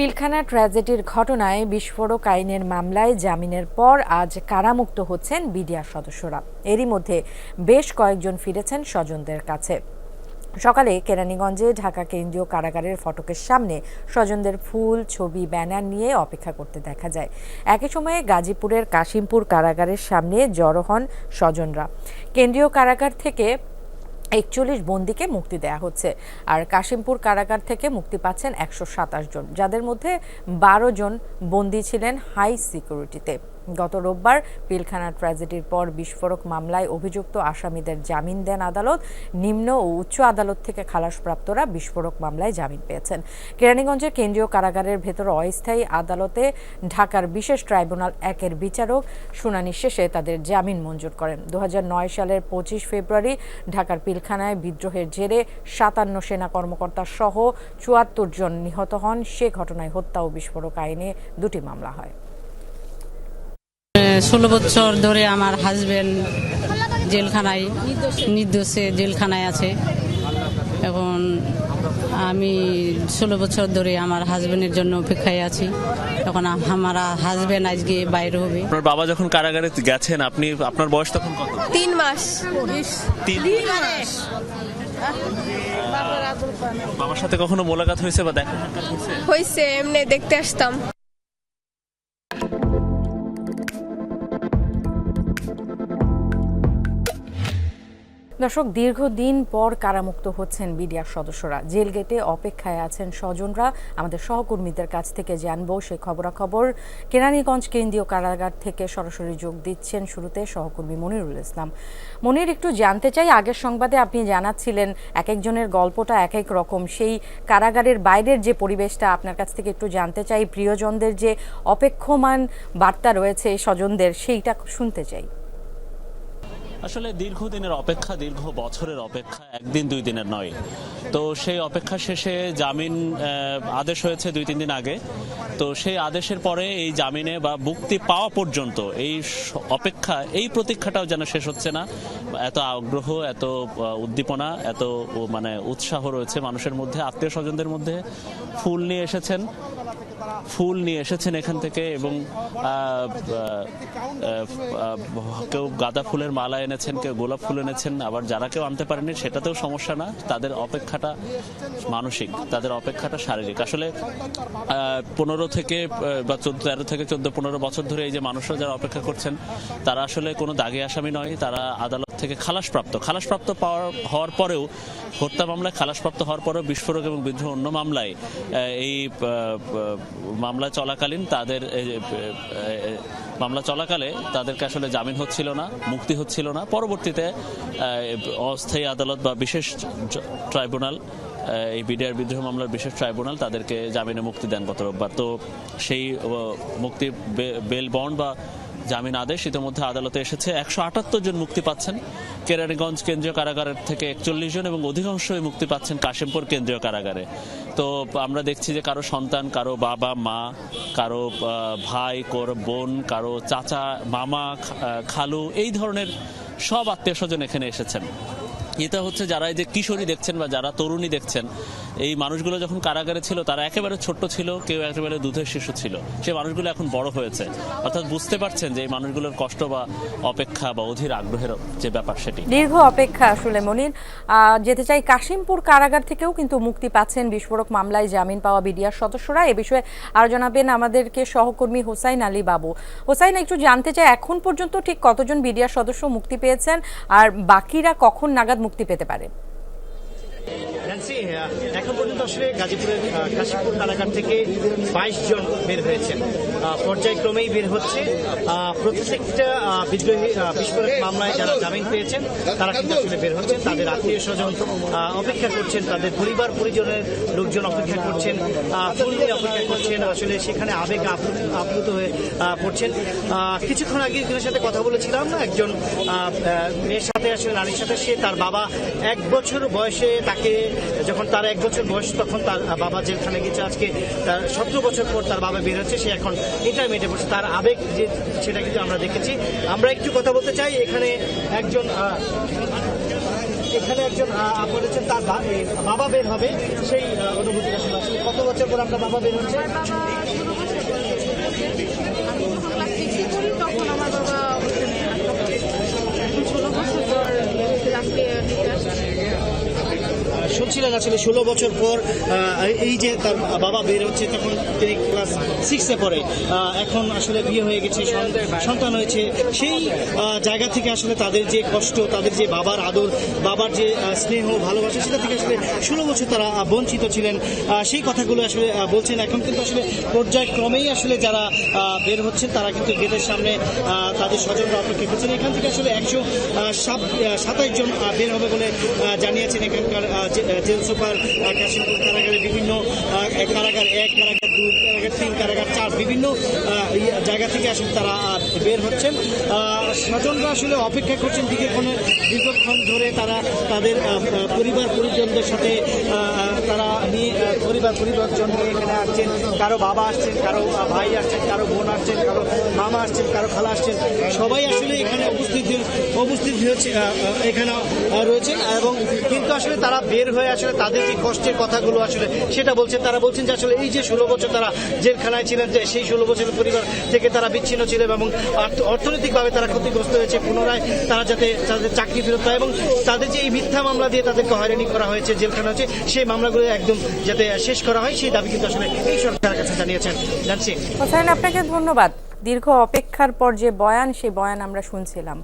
পিলখানা ট্র্যাজেডির ঘটনায় বিস্ফোরক আইনের মামলায় জামিনের পর আজ কারামুক্ত হচ্ছেন বিডিআর সদস্যরা। এরই মধ্যে বেশ কয়েকজন ফিরেছেন স্বজনদের কাছে। সকালে কেরানীগঞ্জে ঢাকা কেন্দ্রীয় কারাগারের ফটকের সামনে স্বজনদের ফুল, ছবি, ব্যানার নিয়ে অপেক্ষা করতে দেখা যায়। একই সময়ে গাজীপুরের কাশিমপুর কারাগারের সামনে জড়ো হন স্বজনরা। কেন্দ্রীয় কারাগার থেকে একচল্লিশ বন্দিকে মুক্তি দেয়া হচ্ছে। আর কাশিমপুর কারাগার থেকে মুক্তি পাচ্ছেন একশো সাতাশ জন, যাদের মধ্যে বারো জন বন্দি ছিলেন হাই সিকিউরিটিতে। গত রোববার পিলখানা ট্র্যাজেডির পর বিস্ফোরক মামলায় অভিযুক্ত আসামিদের জামিন দেন আদালত। নিম্ন ও উচ্চ আদালত থেকে খালাসপ্রাপ্তরা বিস্ফোরক মামলায় জামিন পেয়েছেন। কেরানীগঞ্জের কেন্দ্রীয় কারাগারের ভেতর অস্থায়ী আদালতে ঢাকার বিশেষ ট্রাইব্যুনাল একের বিচারক শুনানি শেষে তাদের জামিন মঞ্জুর করেন। দু হাজার নয় সালের পঁচিশ ফেব্রুয়ারি ঢাকার পিলখানায় বিদ্রোহের জেরে সাতান্ন সেনা কর্মকর্তা সহ চুয়াত্তর জন নিহত হন। সে ঘটনায় হত্যা ও বিস্ফোরক আইনে দুটি মামলা হয়। ষোলো বছর ধরে আমার হাজবেন্ড জেলখানায় নির্দোষে জেলখানায় আছে। এখন আমি ষোলো বছর ধরে আমার হাজবেন্ডের জন্য অপেক্ষায় আছি। এখন আমার হাজবেন্ড আজকে বাইরে হবে। আপনার বাবা যখন কারাগারে গেছেন আপনি আপনার বয়স তখন কত? তিন মাস। তিন বাবার সাথে কখনো মোলাকাত হয়েছে বা দেখা হয়েছে? হয়েছে এমনি দেখতে আসতাম। দর্শক দীর্ঘদিন পর কারামুক্ত হচ্ছেন বিডিআর সদস্যরা। জেল গেটে অপেক্ষায় আছেন স্বজনরা। আমাদের সহকর্মীদের কাছ থেকে জানব সেই খবরাখবর। কেরানীগঞ্জ কেন্দ্রীয় কারাগার থেকে সরাসরি যোগ দিচ্ছেন শুরুতে সহকর্মী মনিরুল ইসলাম। মনির, একটু জানতে চাই, আগের সংবাদে আপনি জানাচ্ছিলেন এক একজনের গল্পটা এক এক রকম। সেই কারাগারের বাইরের যে পরিবেশটা, আপনার কাছ থেকে একটু জানতে চাই, প্রিয়জনদের যে অপেক্ষমান বার্তা রয়েছে স্বজনদের, সেইটা শুনতে চাই। আসলে দীর্ঘদিনের অপেক্ষা, দীর্ঘ বছরের অপেক্ষা, একদিন, দুই দিনের নয়। তো সেই অপেক্ষা শেষে জামিন আদেশ হয়েছে দুই, তিন দিন আগে। তো সেই আদেশের পরে এই জামিনে বা মুক্তি পাওয়া পর্যন্ত এই অপেক্ষা, এই প্রতীক্ষাটাও যেন শেষ হচ্ছে না। এত আগ্রহ, এত উদ্দীপনা, এত মানে উৎসাহ রয়েছে মানুষের মধ্যে, আত্মীয় স্বজনদের মধ্যে। ফুল নিয়ে এসেছেন। ফুল নিয়ে এসেছেন এখান থেকে এবং কেউ গাঁদা ফুলের মালা এনেছেন, কেউ গোলাপ ফুল এনেছেন, আবার যারা কেউ আনতে পারেনি সেটাতেও সমস্যা না। তাদের অপেক্ষাটা মানসিক, তাদের অপেক্ষাটা শারীরিক। আসলে পনেরো থেকে বা চোদ্দ, তেরো থেকে চোদ্দ, পনেরো বছর ধরে এই যে মানুষরা যারা অপেক্ষা করছেন, তারা আসলে কোনো দাগে আসামি নয়। তারা আদালত থেকে খালাসপ্রাপ্ত। খালাসপ্রাপ্ত পাওয়ার হওয়ার পরেও হত্যা মামলায়, খালাসপ্রাপ্ত হওয়ার পরেও বিস্ফোরক এবং বিদ্রোহ অন্য মামলায় এই মামলা চলাকালীন তাদের মামলা চলাকালে তাদেরকে আসলে জামিন হচ্ছিল না, মুক্তি হচ্ছিল না। পরবর্তীতে অস্থায়ী আদালত বা বিশেষ ট্রাইব্যুনাল এই বিডিআর বিদ্রোহ মামলার বিশেষ ট্রাইব্যুনাল তাদেরকে জামিনে মুক্তি দেন গত রোববার। তো সেই মুক্তি বেল বন্ড বা জামিন আদেশ ইতিমধ্যে আদালতে এসেছে। একশো আটাত্তর জন মুক্তি পাচ্ছেন। কেরানীগঞ্জ কেন্দ্রীয় কারাগারের থেকে একচল্লিশ জন এবং অধিকাংশই মুক্তি পাচ্ছেন কাশিমপুর কেন্দ্রীয় কারাগারে। তো, আমরা দেখছি যে কারও সন্তান, কারও বাবা, মা, কারও ভাই, কারও বোন, কারও চাচা, মামা খালু, এই ধরনের সব আত্মীয় স্বজন এখানে এসেছেন। এটা হচ্ছে যারা এই যে কিশোরী দেখছেন বা যারা তরুণী দেখছেন, এই মানুষগুলো যখন কারাগারে ছিল, তারা একেবারে ছোট্ট ছিল, কেউ একেবারে দুধের শিশু ছিল। সেই মানুষগুলো এখন বড় হয়েছে। অর্থাৎ বুঝতে পারছেন যে এই মানুষগুলোর কষ্ট বা অপেক্ষা বা অধীর আগ্রহের যে ব্যাপার সেটি। দীর্ঘ অপেক্ষা আসলে মনির। যেতে চাই কাশিমপুর কারাগার থেকেও কিন্তু মুক্তি পাচ্ছেন বিস্ফোরক মামলায় জামিন পাওয়া বিডিআর সদস্যরা। এ বিষয়ে আরও জানাবেন আমাদেরকে সহকর্মী হোসাইন আলী বাবু। হোসাইন, একটু জানতে চাই, এখন পর্যন্ত ঠিক কতজন বিডিআর সদস্য মুক্তি পেয়েছেন? আর বাকিরা কখন নাগাদ মুক্তি পেতে পারে। আসলে গাজীপুরের কাশীপুর কারাগার থেকে বাইশ জন বের হয়েছেন। পর্যায়ক্রমেই বের হচ্ছে। প্রত্যেকটা বিদ্রোহী বিস্ফোরক মামলায় যারা জামিন পেয়েছেন তারা কিন্তু আসলে বের হচ্ছেন। তাদের আত্মীয় স্বজন অপেক্ষা করছেন। তাদের পরিবার পরিজনের লোকজন অপেক্ষা করছেন। আহ, ফুল নিয়ে অপেক্ষা করছেন। আসলে সেখানে আবেগ আপ্লুত হয়ে পড়ছেন। কিছুক্ষণ আগে একজনের সাথে কথা বলেছিলাম। একজন আহ, আহ, মেয়ের সাথে আসলে নারীর সাথে। সে তার বাবা এক বছর বয়সে তাকে যখন তার এক বছর বয়স তখন তার বাবা জেলখানে গেছে আজকে তার সতেরো বছর পর তার বাবা বের হচ্ছে, সে এখন ইন্টারমিডিয়েটে পড়ছে। তার আবেগ যে, সেটা কিন্তু আমরা দেখেছি। আমরা একটু কথা বলতে চাই, এখানে একজন এখানে একজন বলেছেন তার বাবা বের হবে, সেই অনুভূতি কত বছর পর আপনার বাবা বের হচ্ছে? তখন আমার বাবা ষোলো বছর পর শুনছিলেন আসলে ষোলো বছর পর এই যে তার বাবা বের হচ্ছে তখন তিনি ক্লাস সিক্সে পড়ে। এখন আসলে বিয়ে হয়ে গেছে সন- সন্তান হয়েছে। সেই জায়গা থেকে আসলে তাদের যে কষ্ট তাদের যে বাবার আদর বাবার যে স্নেহ ভালোবাসা সেটা থেকে আসলে ষোলো বছর তারা বঞ্চিত ছিলেন। সেই কথাগুলো আসলে বলছেন। এখন কিন্তু আসলে পর্যায়ক্রমেই আসলে যারা বের হচ্ছেন তারা কিন্তু গেটের সামনে তাদের স্বজনরা অপেক্ষা করছেন। এখান থেকে আসলে একশো সাত সাতাইশ জন বের হবে বলে জানিয়েছেন এখানকার আহ, জেল সুপার কাশিমপুর কারাগারে বিভিন্ন কারাগার এক কারাগার দুই কারাগার তিন কারাগার চার বিভিন্ন ইয়ে জায়গা থেকে আসলে তারা বের হচ্ছেন। স্বজনরা আসলে অপেক্ষা করছেন দীর্ঘক্ষণ দীর্ঘক্ষণ ধরে তারা তাদের পরিবার পরিজনদের সাথে তারা নিয়ে পরিবার পরিবর্তন নিয়ে এখানে আসছেন। কারও বাবা আসছেন কারও ভাই আসছেন কারও বোন আসছেন কারও মামা আসছেন কারও খালা আসছেন। সবাই আসলে এখানে উপস্থিত উপস্থিত হয়েছে এখানে আহ, রয়েছেন। এবং কিন্তু আসলে তারা বের হয়ে আসলে তাদের যে কষ্টের কথাগুলো আসলে সেটা বলছেন তারা বলছেন যে আসলে এই যে ষোলো বছর তারা জেলখানায় ছিলেন, যে সেই ষোলো বছরের পরিবার থেকে তারা বিচ্ছিন্ন ছিল এবং অর্থনৈতিকভাবে তারা ক্ষতিগ্রস্ত হয়েছে। পুনরায় তারা যাতে তাদের চাকরি ফেরত পায় এবং তাদের যে এই মিথ্যা মামলা দিয়ে তাদেরকে হয়রানি করা হয়েছে, জেলখানা হচ্ছে সেই মামলাগুলো একদম যাতে শেষ করা হয়, সেই দাবি কিন্তু আসলে এই সরকারের কাছে জানিয়েছেন। জানছি। আপনাকে ধন্যবাদ। দীর্ঘ অপেক্ষার পর যে বয়ান, সেই বয়ান আমরা শুনছিলাম।